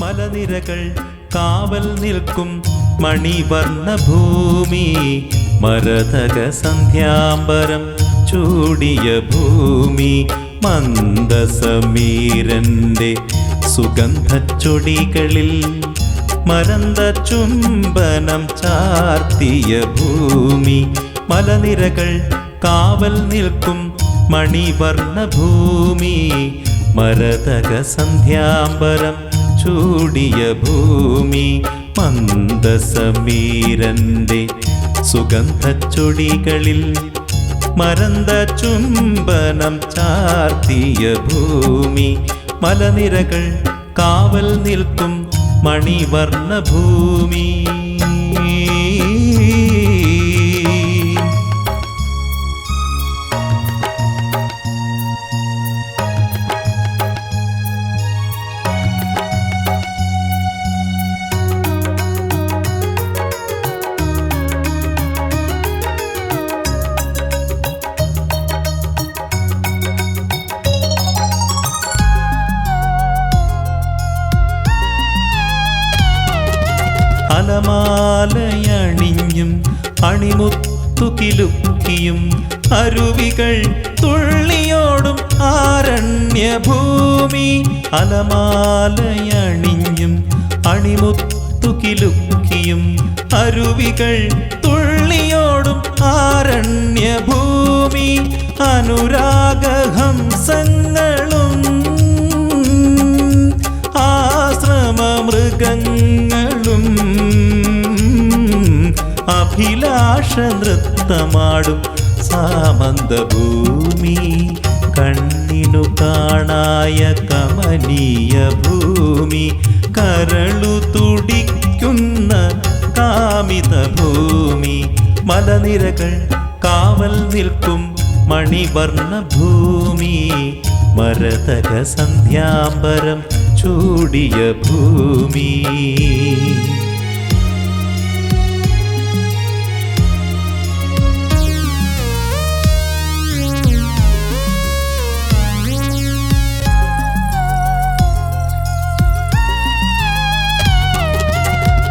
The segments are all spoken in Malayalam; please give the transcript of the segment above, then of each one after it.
മലനിരകൾ കാവൽ നിൽക്കും മണിവർണ ഭൂമി മരതക സന്ധ്യാംബരം ചൂടിയ ഭൂമി മന്ദസമീരന്റെ സുഗന്ധച്ചൊടികളിൽ മരന്ത ചുംബനം ചാർത്തിയ ഭൂമി മലനിരകൾ കാവൽ നിൽക്കും മണിവർണ ഭൂമി മരതക സന്ധ്യാംബരം ചൂടിയ ഭൂമി മന്ദസമീരന്റെ സുഗന്ധച്ചൊടികളിൽ മരന്ത ചുംബനം ചാർത്തിയ ഭൂമി മലനിരകൾ കാവൽ നിൽക്കും മണിവർണ ഭൂമി അലമാലയണിഞ്ഞും അണിമുത്തു കിലുക്കിയും അരുവികൾ തുള്ളിയോടും ആരണ്യഭൂമി അലമാലയണിഞ്ഞും അണിമുത്തു കിലുക്കിയും അരുവികൾ തുള്ളിയോടും ആരണ്യഭൂമി അനുരാഗഹംസങ്ങളും അഭിലാഷ നൃത്തമാടും സാമന്തഭൂമി കണ്ണിനു കാണായ കമനീയ ഭൂമി. കരളു തുടിക്കുന്ന കാമിത ഭൂമി. മലനിരകൾ കാവൽ നിൽക്കും മണിവർണ ഭൂമി മരതക സന്ധ്യാംബരം ചൂടിയ ഭൂമി.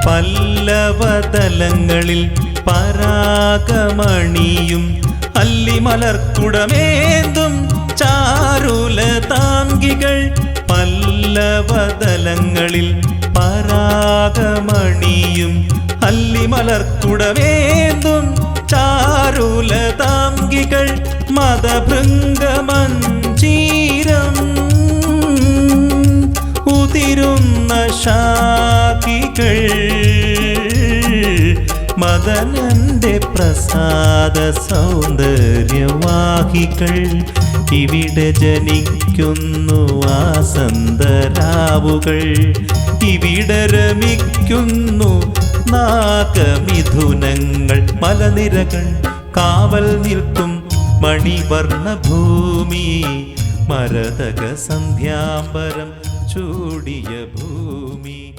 പല്ലവതലങ്ങളിൽ പരാഗമണിയും അല്ലിമലർക്കുടമേന്തും ചാരുല താങ്കികൾ പല്ലവതലങ്ങളിൽ പരാഗമണിയും അല്ലിമലർക്കുടമേന്തും ചാരുല താങ്കികൾ മതഭൃംഗമഞ്ചീരം ഉതിരുന്ന ശാഖികൾ. മദനന്റെ പ്രസാദ സൗന്ദര്യവാഹികൾ ഇവിടെ ജനിക്കുന്നു വാസന്തരാവുകൾ. ഇവിടെ രമിക്കുന്നു നാഗമിഥുനങ്ങൾ. മലനിരകൾ കാവൽ നിൽക്കും മണിവർണ ഭൂമി മരതക സന്ധ്യാംബരം ചൂടിയ ഭൂമി.